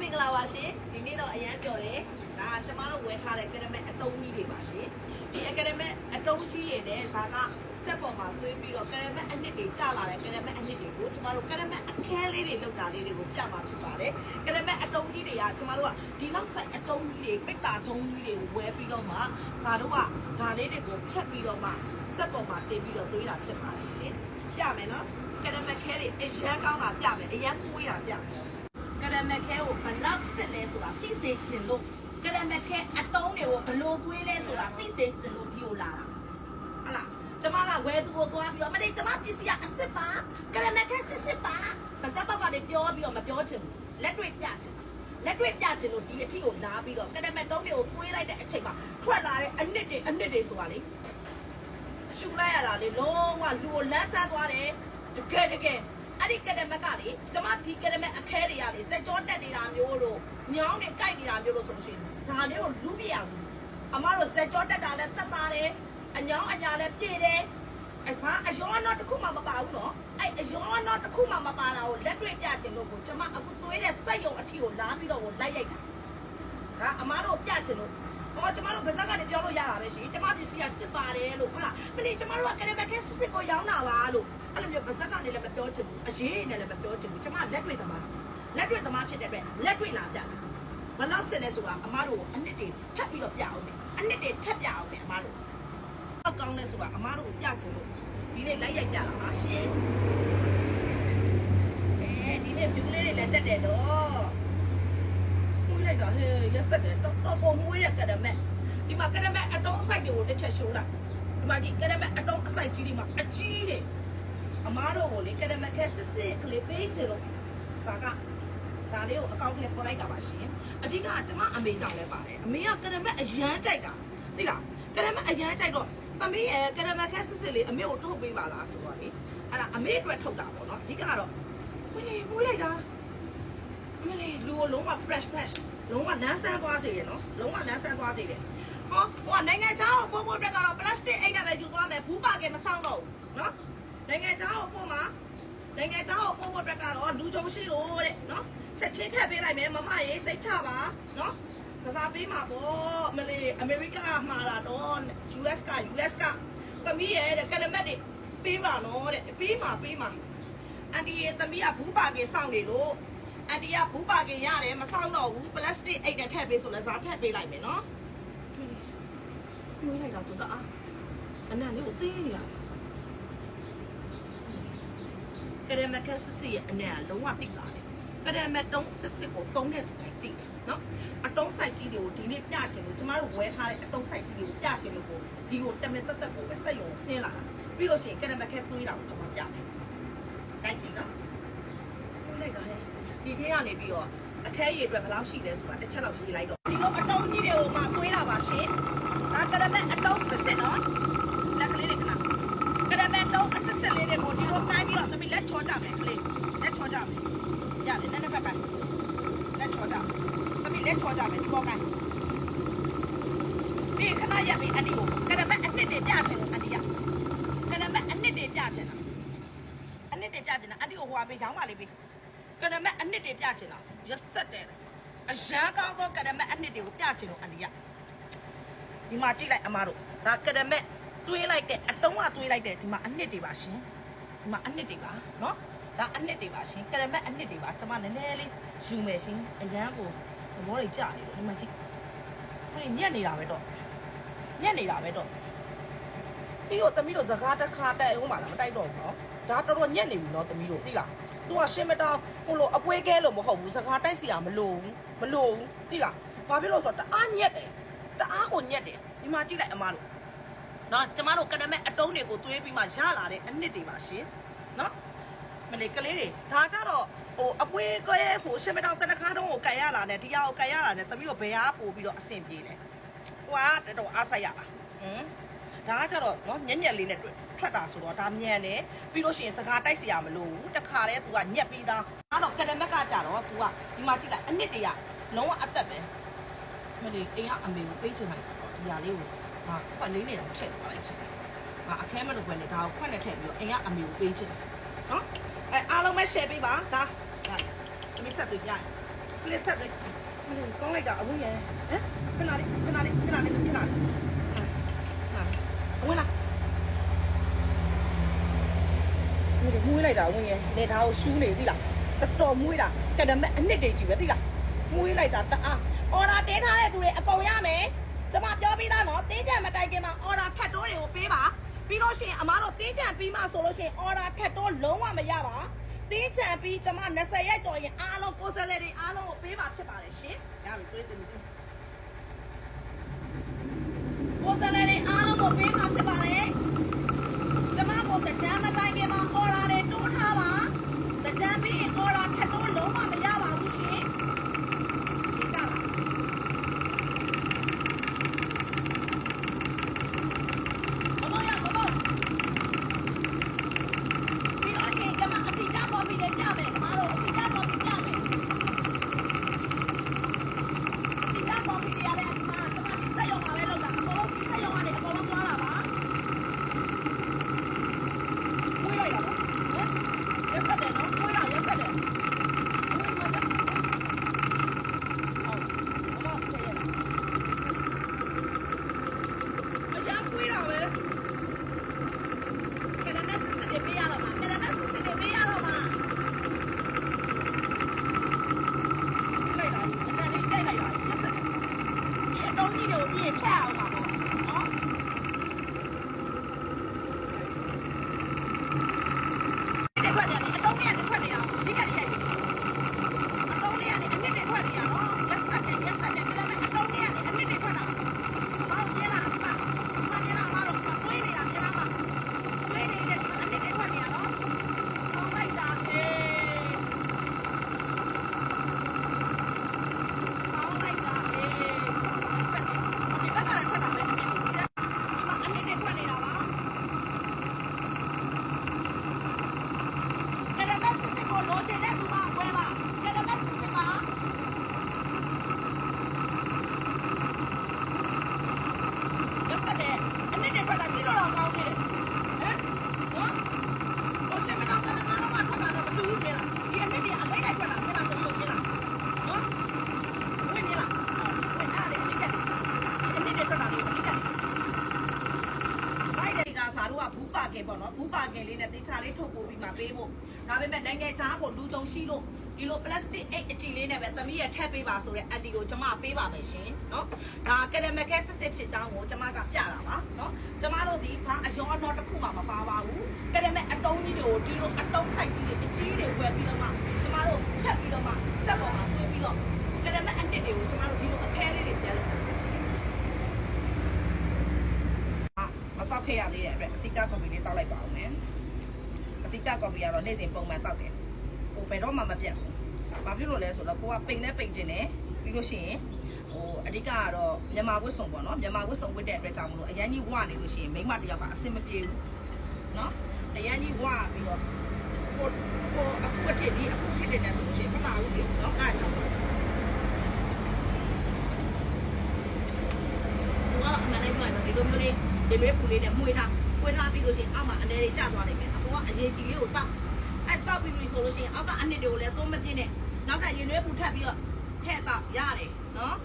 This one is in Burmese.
မင်္ဂလာပါရှင်ဒီနေ့တော့အရန်ပြောတယ်ဒါကကျမတို့ဝယ်ထားတဲ့ကရမက်အတုံးကြီးတွေပါရှင်ဒီအကရမက်အတုံးကြီးရတဲ့ဇာကစက်ပေါ်မှာသွင်းပြီးတော့ကရမက်အနှစ်တွေကျလာတဲ့ကရမက်အနှစ်တွေကိုကျမတို့ကရမက်အခဲလေးတွေလောက်တာလေးတွေကိုပြမှာဖြစ်ပါတယ်ကရမက်အတုံးကြီးတွေကကျမတို့ကဒီလောက်ဆိုင်အတုံးကြီးတွေပိတ်တာတုံးကြီးတွေကိုဝယ်ပြီးတော့မှဇာတို့ကဒါလေးတွေကိုဖြတ်ပြီးတော့မှစက်ပေါ်မှာတင်ပြီးတော့သွင်းတာဖြစ်ပါတယ်ရှင်ပြမယ်နော်ကရမက်ခဲတွေအရန်ကောင်းတာပြမယ်အရန်ကိုးတာပြမယ် ကရမက်ခဲကိုဘလောက်စစ်လဲဆိုတာသိစေချင်လို့ကရမက်ခဲအတုံးတွေကိုဘလို့ကွေးလဲဆိုတာသိစေချင်လို့ဒီကိုလာတာဟုတ်လားကျမကဝဲသူကိုသွားပြီးတော့မလေးကျမပစ္စည်းကအစ်စ်ပါကရမက်ခဲစစ်စစ်ပါမစက်ပေါက်ကလည်းပြောပြီးတော့မပြောချင်ဘူးလက်တွေ့ပြချင်တာလက်တွေ့ပြချင်လို့ဒီအထီကိုလာပြီးတော့ကရမက်တုံးတွေကိုကွေးလိုက်တဲ့အချိန်မှာထွက်လာတဲ့အနစ်တွေအနစ်တွေဆိုတာလေရှူလိုက်ရတာလေလုံးဝလူကိုလန်းဆန်းသွားတယ်တကယ်တကယ် အဲ့ဒီကရမက်ကလေကျမဒီကရမက်အခဲတွေရလေစက်ကြောတက်နေတာမျိုးတို့ညောင်းတွေကြိုက်နေတာမျိုးလို့ဆိုလို့ရှိရင်ဒါလေးကိုလူပြရဘူးအမတို့စက်ကြောတက်တာလည်းတက်တာတယ်အညောင်းအညာလည်းပြည့်တယ်အဲ့ဘာအယောတော့တစ်ခုမှမပါဘူးနော်အဲ့အယောတော့တစ်ခုမှမပါတာကိုလက်တွေ့ပြချင်လို့ကိုကျမအခုသွေးတဲ့စက်ယုံအထီကိုလာပြီးတော့ကိုလိုက်ရိုက်တာဒါအမတို့ပြချင်လို့ ဟောကျမတို့ဗဇက်ကနေပြောလို့ရတာပဲရှိကျမပစ္စည်းကစစ်ပါတယ်လို့ဟုတ်လားမင်းကျမတို့ကကရမက်ခဲစစ်စစ်ကိုရောင်းတာပါလို့အဲ့လိုမျိုးဗဇက်ကနေလည်းမပြောချင်ဘူးအရေးနဲ့လည်းမပြောချင်ဘူးကျမလက်တွေ့သမားလက်တွေ့သမားဖြစ်တဲ့အတွက်လက်တွေ့လာပြမလောက်စင်နေဆိုတာအမားတို့ကိုအနှစ်တွေထပ်ပြီးတော့ပြအောင်မယ်အနှစ်တွေထပ်ပြအောင်မယ်အမားတို့တော့ကောင်းလဲဆိုတာအမားတို့ကိုပြချင်လို့ဒီနေ့လိုက်ရိုက်ပြလာပါရှင်အဲဒီနေ့ဖြူလေးတွေလည်းတက်တယ်တော့ မွေးလိုက်တာဟဲ့ရက်ဆက်တယ်တော့တော့ပုံမွေးတဲ့ကရမက်ဒီမှာကရမက်အတုံးအဆိုင်တွေကိုတစ်ချက်ရှိုးလိုက်ဒီမှာဒီကရမက်အတုံးအဆိုင်ကြီးဒီမှာအကြီးတယ်အမားတို့ကိုလေကရမက်ခဲစစ်စစ်ကလေးပေးချင်လို့စာကဒါလေးကိုအကောင့်ထဲပေါ်လိုက်တာပါရှင်အဓိကကကျမအမေကြောင့်လည်းပါတယ်အမေကကရမက်အရန်ကြိုက်တာသိလားကရမက်အရန်ကြိုက်တော့သမီးရဲ့ကရမက်ခဲစစ်စစ်လေးအမေကိုထုတ်ပေးပါလားဆိုတော့လေအဲ့ဒါအမေအတွက်ထုတ်တာပေါ့နော်အဓိကတော့မလေးမွေးလိုက်တာမလေးလူ ကိုလုံးဝ fresh fresh လုံးဝနန်းဆန်းသွားစေရနော်လုံးဝနန်းဆန်းသွားစေတယ်ဟောဟိုကနိုင်ငံခြားကိုပို့ဖို့အတွက်ကတော့ plastic အိတ်နဲ့ပဲယူသွားမယ်ဘူးပါကဲမဆောင်တော့ဘူးနော်နိုင်ငံခြားကိုပို့မှာနိုင်ငံခြားကိုပို့ဖို့အတွက်ကတော့လူကြုံရှိလို့တဲ့နော်ချက်ချင်းထည့်ပေးလိုက်မယ်မမရေးစိတ်ချပါနော်စကားပေးမှာပေါ့မလေးအမေရိကမှာလာတော့ US က US ကသမီးရဲ့တဲ့ကရမက်တွေပေးပါနော်တဲ့ပေးမှာပေးမှာအန်ဒီရဲ့သမီးကဘူးပါကင်စောင့်နေလို့ အန်ဒီကဘူးပါကင်ရတယ်မစောင့်တော့ဘူးပလတ်စတစ်အိတ်နဲ့ထည့်ပေးဆိုလဲဇာထည့်ပေးလိုက်မယ်နော်မွေးလိုက်တာဆိုတော့အာအနံလေးကိုသေးနေရတယ်ကရမက်ခက်စစ်စစ်ရဲ့အနဲ့ကလုံးဝတိတ်လာတယ်ကရမက်တုံးစစ်စစ်ကိုတုံးတဲ့သူတိုင်းတိတ်တယ်နော်အတုံးဆိုင်ကြီးတွေကိုဒီနေ့ပြချင်လို့ကျမတို့ဝယ်ထားတဲ့အတုံးဆိုင်ကြီးတွေကိုပြချင်လို့ကိုဒီကိုတမင်တက်တက်ကိုပဲစက်ရုံဆင်းလာတာပြီးလို့ရှိရင်ကရမက်ခက်သွေးတာကိုကျမပြတယ်တိုက်ကြည့်နော်ဟုတ်လိုက်တာဟဲ့ ဒီထဲကနေပြီးတော့အခဲရည်အတွက်ဘယ်လောက်ရှိလဲဆိုတာတစ်ချက်လောက်ရေးလိုက်တော့ဒီလိုအတုံးကြီးတွေကိုမှသွေးလာပါရှင်ဒါကရမက်အတုံးစစ်စစ်နော်လက်ကလေးတွေခဏကရမန်တော့အစစ်စစ်လေးတွေကိုဒီလိုကိုင်းပြီးတော့သမီးလက်ချောကြမယ်ကလေးလက်ချောကြမယ်ရတယ်နည်းနည်းပဲကိုင်းလက်ချောကြသမီးလက်ချောကြမယ်ဒီပေါ်ကိုင်းဒီခဏရပ်ပြီးအန်ဒီကိုကရမန်အနှစ်တွေပြချင်လို့အန်ဒီရကရမန်အနှစ်တွေပြချင်တာအနှစ်တွေပြချင်တာအန်ဒီကိုဟိုဟာပေးချောင်းပါလေးပေး ကရမန်အနှစ်တွေပြချင်တာရက်ဆက်တယ်အရန်ကောင်းသောကရမန်အနှစ်တွေကိုပြချင်လို့အန်ဒီရဒီမှာကြည့်လိုက်အမတို့ဒါကရမက်တွေးလိုက်တဲ့အတုံးကတွေးလိုက်တဲ့ဒီမှာအနှစ်တွေပါရှင်ဒီမှာအနှစ်တွေပါနော်ဒါအနှစ်တွေပါရှင်ကရမက်အနှစ်တွေပါကျွန်မနည်းနည်းလေးယူမယ်ရှင်အရန်ကိုသဘောတွေကြနေလို့ဒီမှာကြည့်ဟိုညက်နေတာပဲတော့ညက်နေတာပဲတော့ပြီးတော့သမီးတို့စကားတစ်ခါတိုက်အောင်ပါလားမတိုက်တော့ဘူးနော်ဒါတော်တော်ညက်နေပြီနော်သမီးတို့သိလား သူကရှင်းမတောင်းဟိုလိုအပွဲကဲလို့မဟုတ်ဘူးစကားတိုက်စီရမလို့ဘူးမလို့ဘူးသိလားဘာဖြစ်လို့ဆိုတော့တအားညက်တယ်တအားကိုညက်တယ်ဒီမှာကြည့်လိုက်အမတို့နော်ကျမတို့ကနမဲ့အတုံးတွေကိုသွေးပြီးမှရလာတဲ့အနှစ်တွေပါရှင်နော်မလေးကလေးတွေဒါကြတော့ဟိုအပွေးကဲဟိုရှင်းမတောင်တနခါတုံးကိုကန်ရလာတယ်ဒီဟာကိုကန်ရလာတယ်သမီးတို့ဘယ်ဟာပို့ပြီးတော့အဆင်ပြေလဲဟိုကတော်တော်အားဆိုင်ရတာဟမ် ဒါကကြတော့နော်ညက်ညက်လေးနဲ့တွေ့ထွက်တာဆိုတော့ဒါမြန်တယ်ပြီးလို့ရှိရင်စကားတိုက်စီရမလို့ဘူးတခါတည်း तू ကညက်ပြီးသားအဲ့တော့ကနမက်ကကြတော့ तू ကဒီမှာကြည့်လိုက်အနှစ်တွေကလုံးဝအသက်ပဲမလေးအိမ်ကအမေကိုပေးချင်လိုက်တော့ဒီဟာလေးကိုငါခွက်လေးနဲ့တော့ထည့်သွားလိုက်ချင်တယ်ငါအခဲမလို့ပဲလေဒါကိုခွက်နဲ့ထည့်ပြီးတော့အိမ်ကအမေကိုပေးချင်တယ်နော်အဲအားလုံးပဲ share ပေးပါဒါဒါသမီးဆက်တွေ့ကြရင်ကလစ်ဆက်တယ်မင်းကောင်းလိုက်တာအဝင်းရဟမ်ခဏလေးခဏလေးခဏလေးခဏလေးဟာအ ဝင်းလားမင်းမွေးလိုက်တာအဝင်းရနေသားကိုရှူးနေသီလားတော်တော်မွေးတာကဒမက်အနှစ်တည်းကြီးပဲသီလားမွေးလိုက်တာတအားအော်ဒါတင်းထားတဲ့သူတွေအကုန်ရမယ်ကျမပြောပြီးသားနော်တင်းကြံမတိုင်ခင်မှာအော်ဒါထတ်တိုးတွေကိုပေးပါပြီးလို့ရှိရင်အမားတို့တင်းကြံပြီးမှဆိုလို့ရှိရင်အော်ဒါထတ်တိုးလုံးဝမရပါတင်းကြံပြီးကျမ20ရက်ကျော်ရင်အားလုံးကိုယ်စားလှယ်တွေအားလုံးကိုပေးပါဖြစ်ပါတယ်ရှင်ရပြီတွေ့တယ်ကိုယ်စားလှ ယ်တွေအားလုံးကို ဘူးပါကင်ပေါ့နော်ဘူးပါကင်လေးနဲ့တင်ချလေးထုတ်ပို့ပြီးမှပေးဖို့ဒါပေမဲ့နိုင်ငံခြားကိုလူကြုံရှိလို့ဒီလို plastic အိတ်အကြည့်လေးနဲ့ပဲသမီးရထည့်ပေးပါဆိုတဲ့အန်တီကိုကျမပေးပါမယ်ရှင်နော်ဒါကရမခဲစစ်စစ်ဖြစ်ကြောင်းကိုကျမကပြတာပါနော်ကျမတို့ဒီဘာအယောအတော့တစ်ခုမှမပါပါဘူးကရမအတုံးကြီးတွေကိုဒီလိုအတုံးဆိုင်ကြီးတွေအကြီးတွေဝယ်ပြီးတော့မှကျမတို့ဖြတ်ပြီးတော့မှစက်ပေါ်မှာတွင်းပြီးတော့ကရမအတစ်တွေကိုကျမတို့ဒီလိုအခဲလေးတွေပြန်လုပ်ပါရှင်အာမတော က်ခဲ့ရသေးတဲ့အတွက်အစီတာကော်ဖီလေးတောက်လိုက်ပါအောင်မယ်အစီတာကော်ဖီကတော့နေ့စဉ်ပုံမှန်တောက်တယ်ဟိုဘယ်တော့မှမပြတ်ဘူးဘာဖြစ်လို့လဲဆိုတော့ကိုကပိန်နဲ့ပိန်ခြင်းနဲ့ပြီးလို့ရှိရင်ဟိုအဓိကကတော့မြန်မာဝတ်စုံပေါ့နော်မြန်မာဝတ်စုံဝတ်တဲ့အတွက်ကြောင့်မလို့အရန်ကြီးဝနေလို့ရှိရင်မိန်းမတစ်ယောက်ကအဆင်မပြေဘူးနော်အရန်ကြီးဝပြီးတော့ကိုကိုအခုအထစ်ဒီအခုဖြစ်တဲ့နဲ့ဆိုလို့ရှိရင်မလာဘူးလေနော်အားကြောင့် သူကတော့အမှန်တိုင်းပြောရင်တော့ဒီ လိုမျိုးလေးဒီလွဲပူလေးနဲ့မှုေးထားပွေးထားပြီးလို့ရှိရင်အောက်မှာအနေတွေကျသွားနိုင်မယ်အပေါ်ကအရေးကြီးလေးကိုတောက်အဲတောက်ပြီးပြီဆိုလို့ရှိရင်အောက်ကအနှစ်တွေကိုလည်းသုံးမပြည့်နဲ့နောက်ထပ်ရေလွဲပူထပ်ပြီးတော့ထည့်တော့ရတယ်နော်